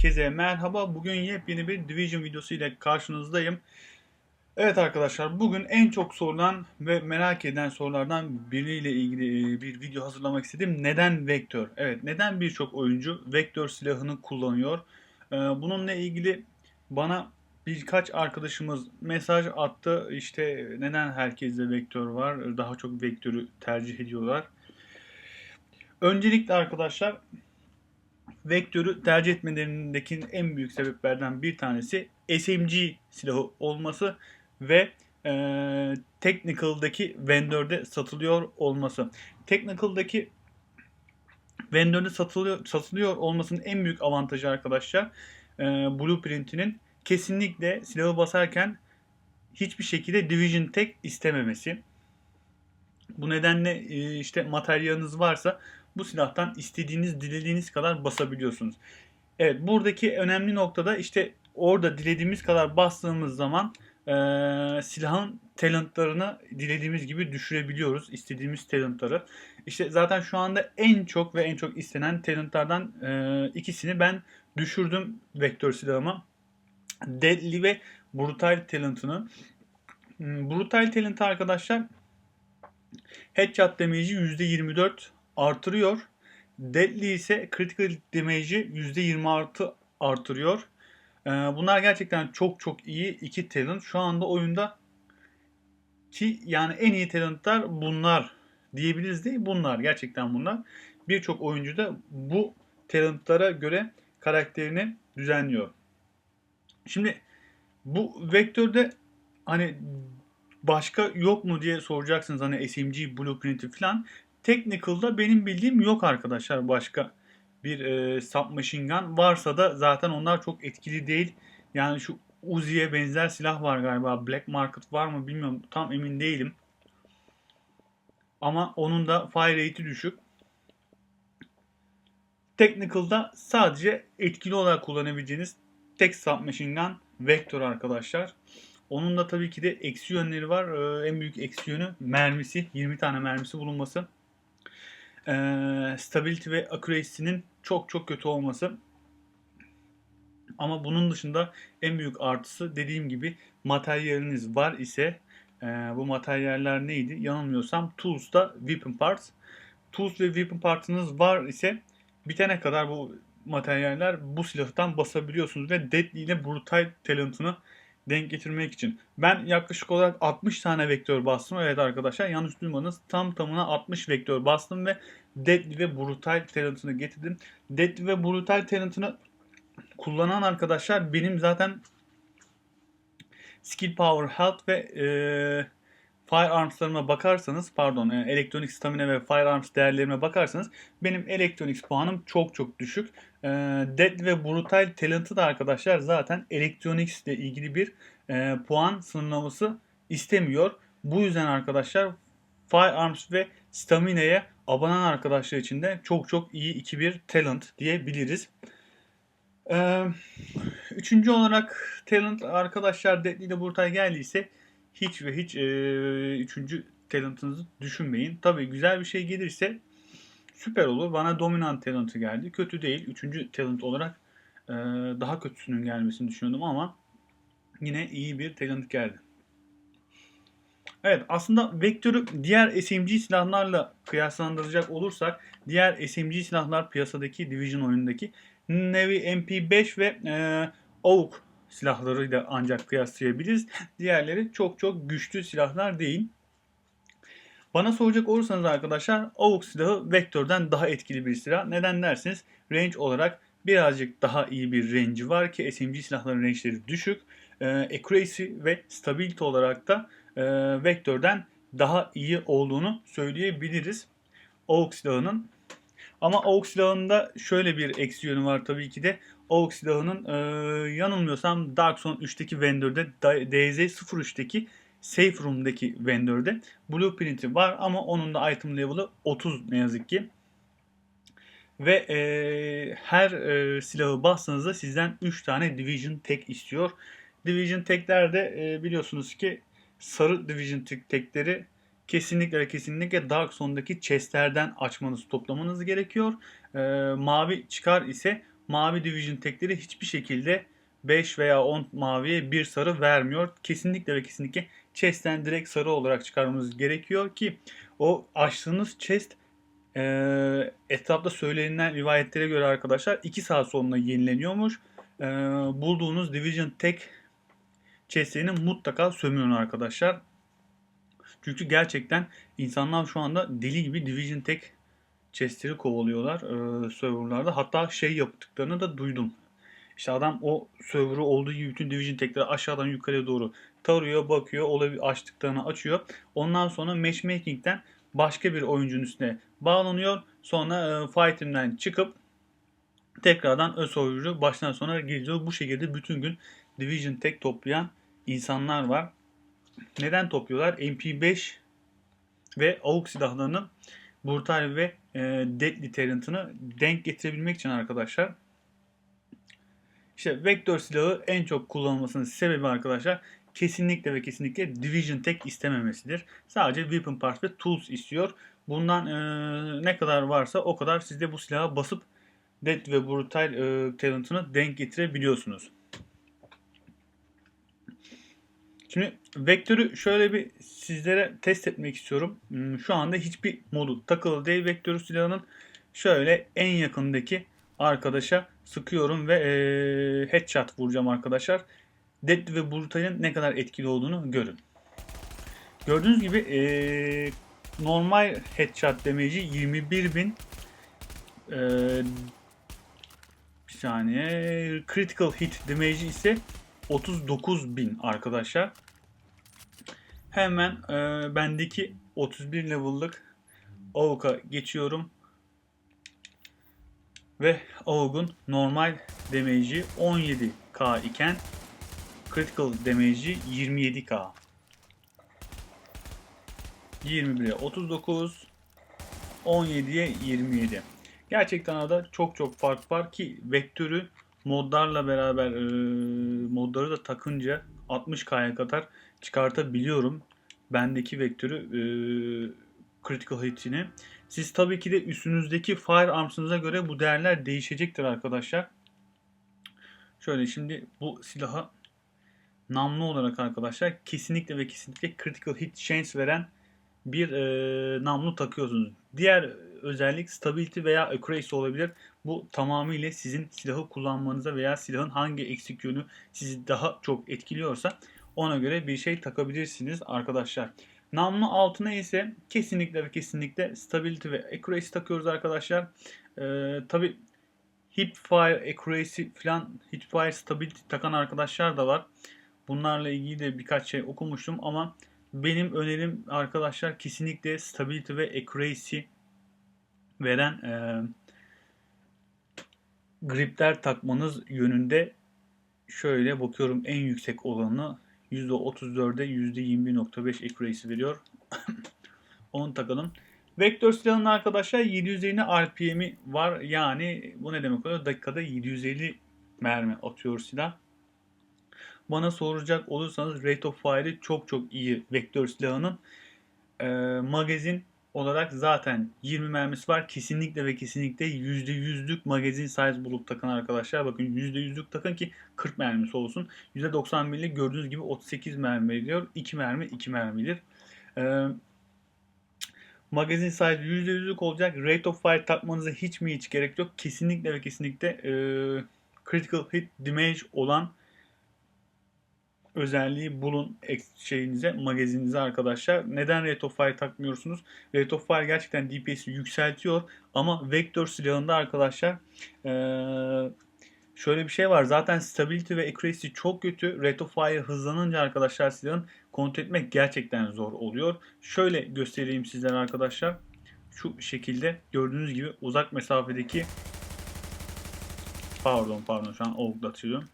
Herkese merhaba. Bugün yepyeni bir Division videosu ile karşınızdayım. Evet arkadaşlar bugün en çok sorulan ve merak eden sorulardan biriyle ilgili e, bir video hazırlamak istedim. Neden Vektör? Evet neden birçok oyuncu Vektör silahını kullanıyor? Ee, Bununla ilgili bana birkaç arkadaşımız mesaj attı. İşte neden herkeste Vektör var? Daha çok Vektör'ü tercih ediyorlar. Öncelikle arkadaşlar Vektör'ü tercih etmelerindeki en büyük sebeplerden bir tanesi SMG silahı olması ve e, Technical'daki vendörde satılıyor olması. Technical'daki vendörde satılıyor, satılıyor olmasının en büyük avantajı arkadaşlar e, Blueprint'inin kesinlikle silahı basarken hiçbir şekilde Division Tech istememesi. Bu nedenle e, işte materyaliniz varsa bu silahtan istediğiniz, dilediğiniz kadar basabiliyorsunuz. Evet, buradaki önemli noktada işte orada dilediğimiz kadar bastığımız zaman e, silahın talentlarını dilediğimiz gibi düşürebiliyoruz. istediğimiz talentları. İşte zaten şu anda en çok ve en çok istenen talentlardan e, ikisini ben düşürdüm vektör silahıma. Deadly ve Brutal talentını. Hmm, Brutal talent arkadaşlar headshot damage'i %24 artırıyor. Deadly ise critical damage'i %20 artı artırıyor. Ee, bunlar gerçekten çok çok iyi iki talent. Şu anda oyunda ki yani en iyi talentlar bunlar diyebiliriz değil bunlar gerçekten bunlar. Birçok oyuncu da bu talentlara göre karakterini düzenliyor. Şimdi bu vektörde hani başka yok mu diye soracaksınız hani SMG blueprint'i falan. Technical'da benim bildiğim yok arkadaşlar başka bir e, submachine gun. Varsa da zaten onlar çok etkili değil. Yani şu Uzi'ye benzer silah var galiba. Black Market var mı bilmiyorum. Tam emin değilim. Ama onun da fire rate'i düşük. Technical'da sadece etkili olarak kullanabileceğiniz tek submachine gun Vector arkadaşlar. Onun da tabii ki de eksi yönleri var. Ee, en büyük eksi yönü mermisi. 20 tane mermisi bulunması. Ee, stability ve accuracy'nin çok çok kötü olması. Ama bunun dışında en büyük artısı dediğim gibi materyaliniz var ise e, bu materyaller neydi? Yanılmıyorsam Tools'ta Weapon Parts. Tools ve Weapon Parts'ınız var ise bitene kadar bu materyaller bu silahtan basabiliyorsunuz ve Deadly ile Brutal talentını denk getirmek için. Ben yaklaşık olarak 60 tane vektör bastım. Evet arkadaşlar yanlış duymadınız. Tam tamına 60 vektör bastım ve Deadly ve Brutal talentını getirdim. Deadly ve Brutal talentını kullanan arkadaşlar benim zaten Skill Power Health ve e, Firearms'larıma bakarsanız pardon e, elektronik stamina ve Firearms değerlerime bakarsanız benim Electronics puanım çok çok düşük. E, Dead ve Brutal Talent'ı da arkadaşlar zaten Electronics ile ilgili bir e, puan sınırlaması istemiyor. Bu yüzden arkadaşlar Firearms ve Stamina'ya abonan arkadaşlar için de çok çok iyi 2-1 talent diyebiliriz. Ee, üçüncü olarak talent arkadaşlar Deadly ile Brutal geldiyse hiç ve hiç e, üçüncü talentınızı düşünmeyin. Tabii güzel bir şey gelirse süper olur. Bana dominant talentı geldi. Kötü değil. Üçüncü talent olarak e, daha kötüsünün gelmesini düşünüyordum ama yine iyi bir talent geldi. Evet aslında Vektör'ü diğer SMG silahlarla kıyaslandıracak olursak diğer SMG silahlar piyasadaki Division oyundaki Navy MP5 ve e, AUK silahlarıyla ancak kıyaslayabiliriz. Diğerleri çok çok güçlü silahlar değil. Bana soracak olursanız arkadaşlar AUK silahı Vektör'den daha etkili bir silah. Neden dersiniz? Range olarak birazcık daha iyi bir range'i var ki SMG silahların range'leri düşük. Ee, accuracy ve stability olarak da e, Vektör'den daha iyi olduğunu söyleyebiliriz. AUK silahının ama AUK silahında şöyle bir eksi yönü var tabii ki de. AUK silahının e, yanılmıyorsam Dark Zone 3'teki vendörde DZ03'teki Safe Room'daki vendörde Blueprint'i var ama onun da item level'ı 30 ne yazık ki. Ve e, her e, silahı bastığınızda sizden 3 tane Division Tech istiyor. Division Tech'lerde e, biliyorsunuz ki sarı Division Tech'leri kesinlikle kesinlikle Dark Zone'daki chestlerden açmanız, toplamanız gerekiyor. E, mavi çıkar ise mavi Division tekleri hiçbir şekilde 5 veya 10 maviye bir sarı vermiyor. Kesinlikle ve kesinlikle chest'ten direkt sarı olarak çıkarmamız gerekiyor ki o açtığınız chest e, etrafta söylenilen rivayetlere göre arkadaşlar 2 saat sonra yenileniyormuş. E, bulduğunuz Division tek chestlerini mutlaka sömürün arkadaşlar. Çünkü gerçekten insanlar şu anda deli gibi Division tek chestleri kovalıyorlar e, serverlarda. Hatta şey yaptıklarını da duydum. İşte adam o server'ı olduğu gibi bütün Division tekleri aşağıdan yukarıya doğru tarıyor, bakıyor, olabilir açtıklarını açıyor. Ondan sonra matchmaking'den başka bir oyuncunun üstüne bağlanıyor. Sonra e, fighting'den çıkıp tekrardan öz oyuncu baştan sona geliyor. Bu şekilde bütün gün Division tek toplayan insanlar var. Neden topluyorlar? MP5 ve AUG silahlarının brutal ve e, deadly talent'ını denk getirebilmek için arkadaşlar. İşte vektör silahı en çok kullanılmasının sebebi arkadaşlar kesinlikle ve kesinlikle Division tek istememesidir. Sadece Weapon Parts ve Tools istiyor. Bundan e, ne kadar varsa o kadar siz de bu silaha basıp Dead ve Brutal e, talent'ını denk getirebiliyorsunuz. Şimdi vektörü şöyle bir sizlere test etmek istiyorum. Hmm, Şu anda hiçbir modu takılı değil vektörü silahının. Şöyle en yakındaki arkadaşa sıkıyorum ve ee, headshot vuracağım arkadaşlar. Dead ve Brutal'in ne kadar etkili olduğunu görün. Gördüğünüz gibi ee, normal headshot damage'i 21.000 ee, bir saniye critical hit damage'i ise 39.000 arkadaşlar. Hemen e, bendeki 31 level'lık AUG'a geçiyorum. Ve AUG'un normal damage'i 17k iken critical damage'i 27k. 21'e 39, 17'ye 27. Gerçekten arada çok çok fark var ki vektörü modlarla beraber e, modları da takınca 60K'ya kadar çıkartabiliyorum. Bendeki vektörü e, critical hitini. Siz tabii ki de üstünüzdeki firearms'ınıza göre bu değerler değişecektir arkadaşlar. Şöyle şimdi bu silaha namlu olarak arkadaşlar kesinlikle ve kesinlikle critical hit chance veren bir e, namlu takıyorsunuz. Diğer özellik stability veya accuracy olabilir. Bu tamamıyla sizin silahı kullanmanıza veya silahın hangi eksik yönü sizi daha çok etkiliyorsa ona göre bir şey takabilirsiniz arkadaşlar. Namlu altına ise kesinlikle ve kesinlikle stability ve accuracy takıyoruz arkadaşlar. Ee, Tabi hip fire accuracy falan hip fire stability takan arkadaşlar da var. Bunlarla ilgili de birkaç şey okumuştum ama benim önerim arkadaşlar kesinlikle stability ve accuracy veren e, gripler takmanız yönünde şöyle bakıyorum en yüksek olanı %34'e %21.5 accuracy veriyor. Onu takalım. Vektör silahının arkadaşlar 750 RPM'i var. Yani bu ne demek oluyor? Dakikada 750 mermi atıyor silah. Bana soracak olursanız Rate of Fire'i çok çok iyi vektör silahının. Ee, magazin olarak zaten 20 mermisi var. Kesinlikle ve kesinlikle %100'lük magazin size bulup takın arkadaşlar. Bakın %100'lük takın ki 40 mermisi olsun. %91'lik gördüğünüz gibi 38 mermi veriyor. 2 mermi 2 mermidir. Ee, magazin size %100'lük olacak. Rate of fire takmanıza hiç mi hiç gerek yok. Kesinlikle ve kesinlikle e, critical hit damage olan özelliği bulun şeyinize, magazininize arkadaşlar. Neden Rate of Fire takmıyorsunuz? Rate of Fire gerçekten DPS'i yükseltiyor ama vektör silahında arkadaşlar şöyle bir şey var. Zaten stability ve accuracy çok kötü. Rate of Fire hızlanınca arkadaşlar silahın kontrol etmek gerçekten zor oluyor. Şöyle göstereyim sizlere arkadaşlar. Şu şekilde gördüğünüz gibi uzak mesafedeki pardon pardon şu an oğuklatıyorum.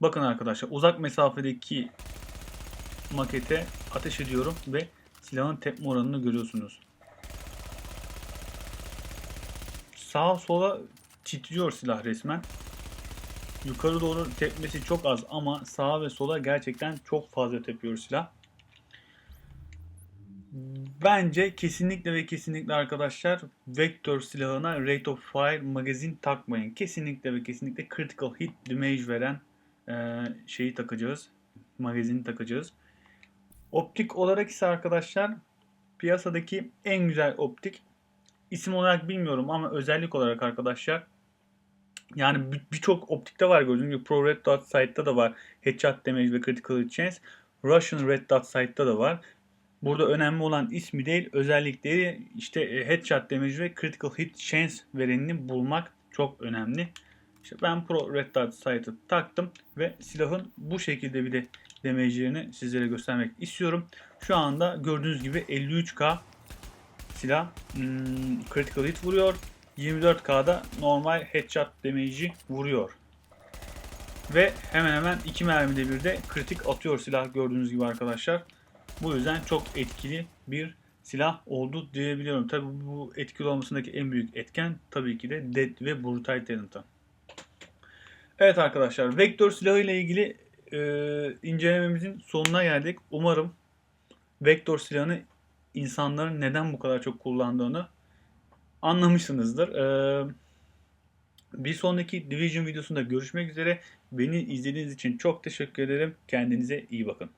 Bakın arkadaşlar uzak mesafedeki makete ateş ediyorum ve silahın tepme oranını görüyorsunuz. Sağa sola titriyor silah resmen. Yukarı doğru tepmesi çok az ama sağa ve sola gerçekten çok fazla tepiyor silah. Bence kesinlikle ve kesinlikle arkadaşlar vektör silahına rate of fire magazin takmayın. Kesinlikle ve kesinlikle critical hit damage veren e, şeyi takacağız. Magazini takacağız. Optik olarak ise arkadaşlar piyasadaki en güzel optik isim olarak bilmiyorum ama özellik olarak arkadaşlar yani bir- birçok optikte var gördüğünüz gibi Pro Red Dot site'da da var. Headshot Damage ve Critical Chance. Russian Red Dot site'da da var. Burada önemli olan ismi değil özellikleri işte e, Headshot Damage ve Critical Hit Chance verenini bulmak çok önemli. İşte ben Pro Red Dot site'ı taktım ve silahın bu şekilde bir de damage'lerini sizlere göstermek istiyorum. Şu anda gördüğünüz gibi 53k silah hmm, critical hit vuruyor. 24K'da normal headshot damage'i vuruyor. Ve hemen hemen iki mermide bir de kritik atıyor silah gördüğünüz gibi arkadaşlar. Bu yüzden çok etkili bir silah oldu diyebiliyorum. Tabi bu etkili olmasındaki en büyük etken tabii ki de Dead ve Brutal Talent'a. Evet arkadaşlar vektör silahı ile ilgili e, incelememizin sonuna geldik. Umarım vektör silahını insanların neden bu kadar çok kullandığını anlamışsınızdır. Ee, bir sonraki Division videosunda görüşmek üzere. Beni izlediğiniz için çok teşekkür ederim. Kendinize iyi bakın.